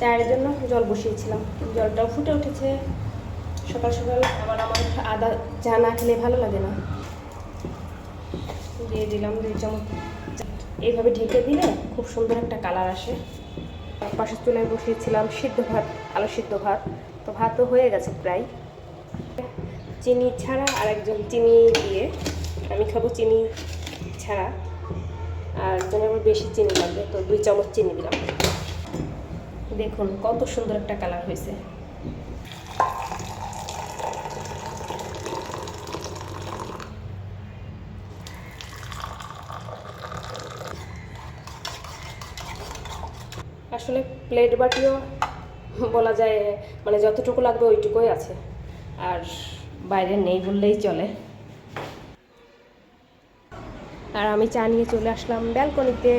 চায়ের জন্য জল বসিয়েছিলাম। জলটাও ফুটে উঠেছে। সকাল সকাল আবার আমার আদা চা না খেলে ভালো লাগে না। দিয়ে দিলাম দুই চামচ। এইভাবে ঢেকে দিলে খুব সুন্দর একটা কালার আসে। পাশের চুলায় বসিয়েছিলাম সিদ্ধ ভাত, আলু সিদ্ধ ভাত। তো ভাতও হয়ে গেছে প্রায়। চিনি ছাড়া আর একজন চিনি দিয়ে আমি খাব চিনি ছাড়া। আর একজন আবার বেশি চিনি লাগবে, তো দুই চামচ চিনি দিলাম। দেখুন, কত সুন্দর একটা কালার হয়েছে। আসলে প্লেট বাটিও বলা যায় মানে যতটুকু লাগবে ওইটুকুই আছে। আর বাইরে নেই বললেই চলে। আর আমি চা নিয়ে চলে আসলাম ব্যালকনিতে।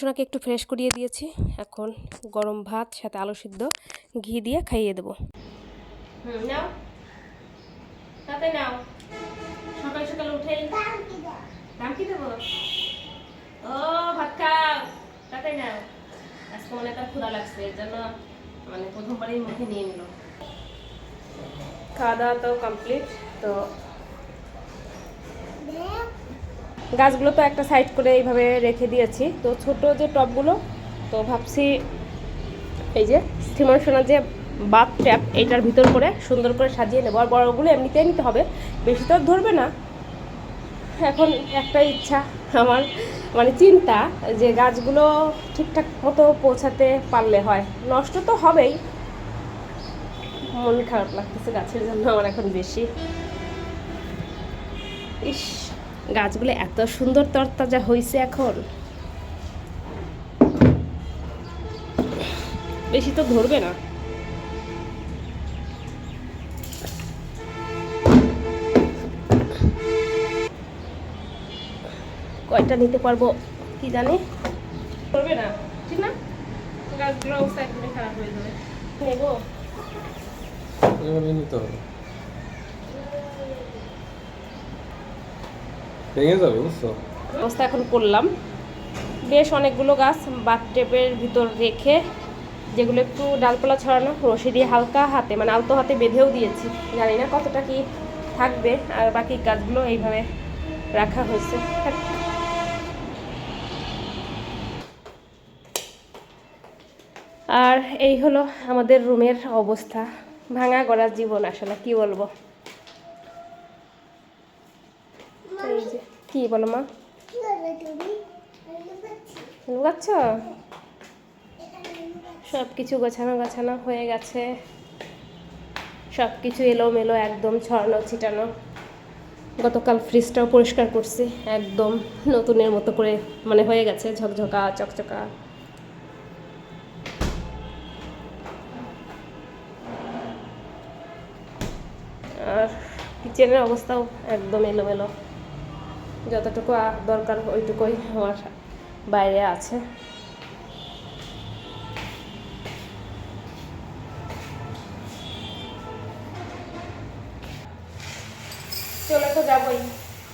সোনাকে একটু ফ্রেশ করিয়ে দিয়েছি। এখন গরম ভাত সাথে আলু সিদ্ধ ঘি দিয়ে খাইয়ে দেবো। নাও। তাতে নাও। সকাল সকাল দাম কি দেবো? ও ভাত খাও। তাতে নাও। আজকে মনে তার ক্ষুধা লাগছে এর জন্য মানে প্রথমবারই মুখে নিয়ে নিল। খাওয়া দাওয়া তো কমপ্লিট তো গাছগুলো তো একটা সাইড করে এইভাবে রেখে দিয়েছি। তো ছোট যে টবগুলো, তো ভাবছি এই যে স্থিমন সোনার যে বাথ ট্যাপ এইটার ভিতর করে সুন্দর করে সাজিয়ে নেব। আর বড়গুলো এমনিতেই নিতে হবে, বেশি তো ধরবে না। এখন একটা ইচ্ছা আমার মানে চিন্তা যে গাছগুলো ঠিকঠাক মতো পৌঁছাতে পারলে হয়। নষ্ট তো হবেই। মন খারাপ লাগতেছে গাছের জন্য আমার এখন বেশি। ইস। গাছগুলো এত সুন্দর তরতাজা হয়েছে এখন। বেশি তো ধরবে না। কয়টা নিতে পারব কি জানি? ধরবে না। ঠিক না? একদমই খারাপ হয়ে যাবে। নেব। নিতে হবে। ভেঙে যাবে, বুঝছ? অবস্থা এখন করলাম। বেশ অনেকগুলো গাছ বাথটেপের ভিতর রেখে যেগুলো একটু ডালপালা ছড়ানো, রশি দিয়ে হালকা হাতে মানে আলতো হাতে বেঁধেও দিয়েছি। জানি না কতটা কি থাকবে, আর বাকি গাছগুলো এইভাবে রাখা হয়েছে। আর এই হলো আমাদের রুমের অবস্থা। ভাঙা গড়া জীবন আসলে, কি বলব এই যে কি বলো মা? সব কিছু গোছানো গাছানো হয়ে গেছে। সব কিছু এলোমেলো, একদম ছড়ানো, ছিটানো। গতকাল ফ্রিজটাও পরিষ্কার করছি, একদম নতুনের মতো করে মানে হয়ে গেছে, ঝকঝকা, চকচকা। আর কিচেনের অবস্থাও একদম এলোমেলো। যতটুকু দরকার ওইটুকুই আমার বাইরে আছে। চলে তো যাবই।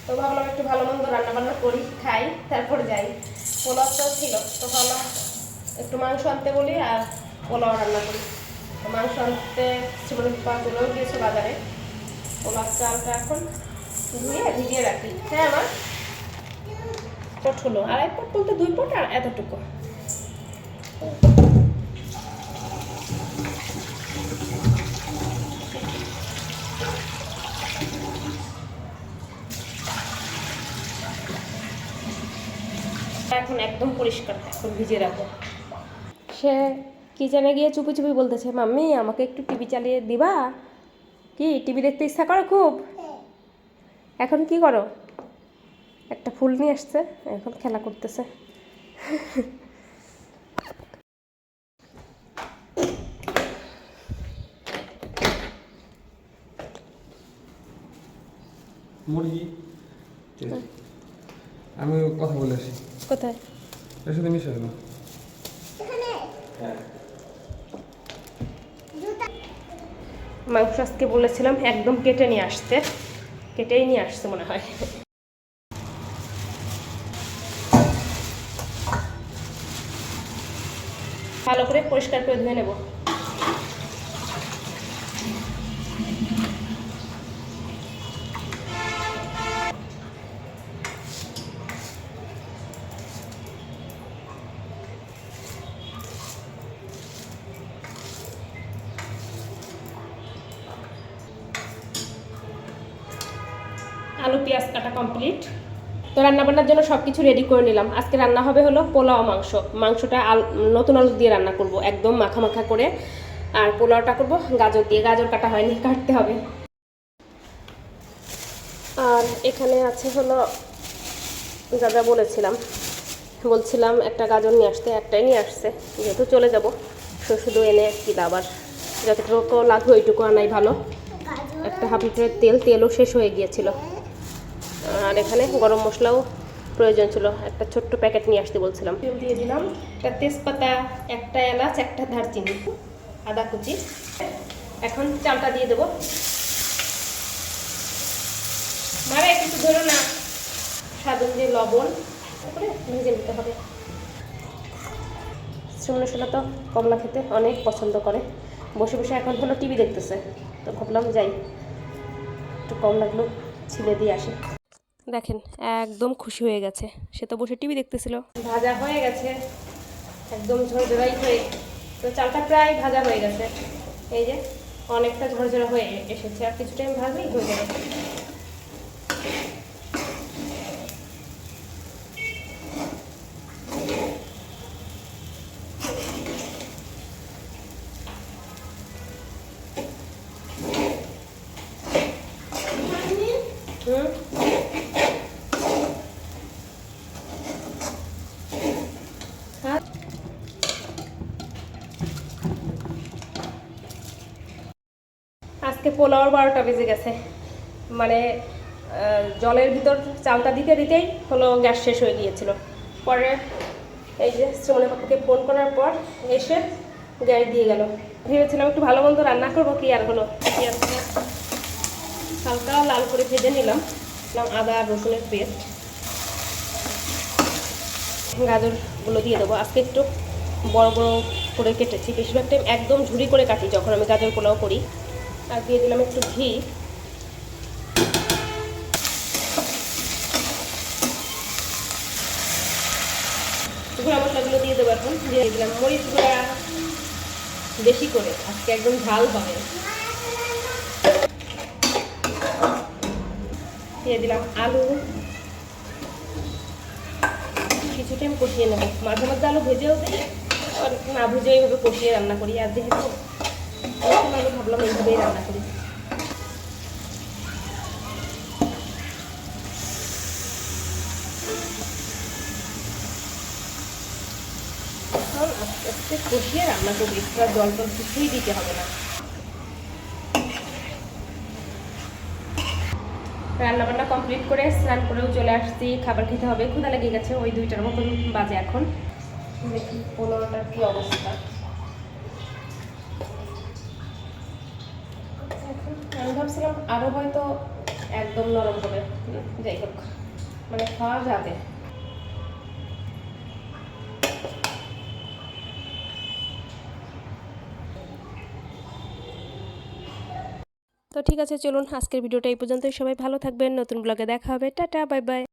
তো ভাবলাম একটু ভালো মন্দ রান্না বান্না করি, খাই, তারপর যাই। পোলাও তো ছিল, তো ভাবলাম একটু মাংস আনতে বলি আর পোলাও রান্না করি। তো মাংস আনতে জীবনে পাঁচগুলোও গিয়েছে বাজারে। পোলাও চালটা এখন ধুয়ে ভিজিয়ে রাখি। হ্যাঁ আমার পট হলো। আড়াই পট বলতে দুই পট আর এতটুকু। এখন একদম পরিষ্কার এখন ভিজিয়ে রাখব। সে কিচেনে গিয়ে চুপি চুপি বলতেছে মাম্মি আমাকে একটু টিভি চালিয়ে দিবা? কি টিভি দেখতে ইচ্ছা করো খুব? এখন কি করো? একটা ফুল নিয়ে আসছে এখন খেলা করতেছে। মুরগি। আমি কথা বলে আসি। কোথায়? এর সাথে মিশে না। মাংস আজকে বলেছিলাম একদম কেটে নিয়ে আসতে। কেটেই নিয়ে আসছে মনে হয়। ভালো করে পরিষ্কার করে ধুয়ে নেব। আলু পেঁয়াজ কাটা কমপ্লিট তো রান্না রান্নাবান্নার জন্য সব কিছু রেডি করে নিলাম। আজকে রান্না হবে হলো পোলাও মাংস। মাংসটা আল নতুন আলু দিয়ে রান্না করব, একদম মাখা মাখা করে। আর পোলাওটা করব, গাজর দিয়ে। গাজর কাটা হয়নি, কাটতে হবে। আর এখানে আছে হলো, যা যা বলেছিলাম। বলছিলাম একটা গাজর নিয়ে আসতে, একটাই নিয়ে আসছে। যেহেতু চলে যাব তো শুধু এনে কি আর যতটুকু লাগবে ওইটুকু আনাই ভালো। একটা হাফ লিটারের তেল, তেলও শেষ হয়ে গিয়েছিল। আর এখানে গরম মশলাও প্রয়োজন ছিল। একটা ছোট্ট প্যাকেট নিয়ে আসতে বলছিলাম। দিয়ে দিলাম। একটা তেজপাতা একটা এলাচ একটা দারচিনি আদা কুচি। এখন চালটা দিয়ে দেবো। মারে কিছু ধরো না। স্বাদ অনুযায়ী লবণ। তারপরে ভেজে নিতে হবে। শ্রমণশীলা তো কমলা খেতে অনেক পছন্দ করে। বসে বসে এখন হলো টিভি দেখতেছে। তো ভাবলাম যাই একটু কম লাগল ছিলে দিয়ে আসে। দেখেন, একদম খুশি হয়ে গেছে। সে তো বসে টিভি দেখতেছিল। ভাজা হয়ে গেছে। একদম ঝরঝরাই হয়ে তো চালটা প্রায় ভাজা হয়ে গেছে। এই যে, অনেকটা ঝরঝরা হয়ে এসেছে। আর কিছু টাইম ভাজলেই হয়ে যাবে। হুম হ্যাঁ আজকে পোলাওয়ার বারোটা বেজে গেছে। মানে জলের ভিতর চালটা দিতে দিতেই হলো গ্যাস শেষ হয়ে গিয়েছিল। পরে এই যে শ্রমণের পাপাকে ফোন করার পর এসে গ্যাস দিয়ে গেল। ভেবেছিলাম একটু ভালো মন্দ রান্না করব, কি আর হলো? হালকা লাল করে ভেজে নিলাম। আদা, রসুনের পেস্ট। গাজরগুলো দিয়ে দেবো। আজকে একটু বড় বড় করে কেটেছি। বেশিরভাগ টাইম একদম ঝুড়ি করে কাটি, যখন আমি গাজর পোলাও করি। আর দিয়ে দিলাম একটু ঘি। গুঁড়া মশলাগুলো দিয়ে দেবো এখন। দিয়ে দিলাম মরিচ গুঁড়া। বেশি করে, আজকে একদম ঝাল হবে। দিয়ে দিলাম আলু। কিছু টাইম কষিয়ে নেব। মাঝে মাঝে আলু ভেজেও দিই আর না ভেজে এইভাবে কষিয়ে রান্না করি। আর যেহেতু ভাবলাম এইভাবেই রান্না করি। এখন আস্তে আস্তে কষিয়ে রান্না করবি, এক্সট্রা জল টল কিছুই দিতে হবে না। রান্না বান্না কমপ্লিট করে স্নান করেও চলে আসছি, খাবার খেতে হবে, ক্ষুধা লেগে গেছে, ওই দুইটার মতন বাজে এখন। দেখি, পনেরোটার কি অবস্থা এখন আমি ভাবছিলাম আরও হয়তো একদম নরম হবে। যাই হোক। মানে খাওয়া যাবে। তো ঠিক আছে, চলুন আজকের ভিডিওটা এই পর্যন্তই। সবাই ভালো থাকবেন। নতুন ব্লগে দেখা হবে। Tata, bye bye.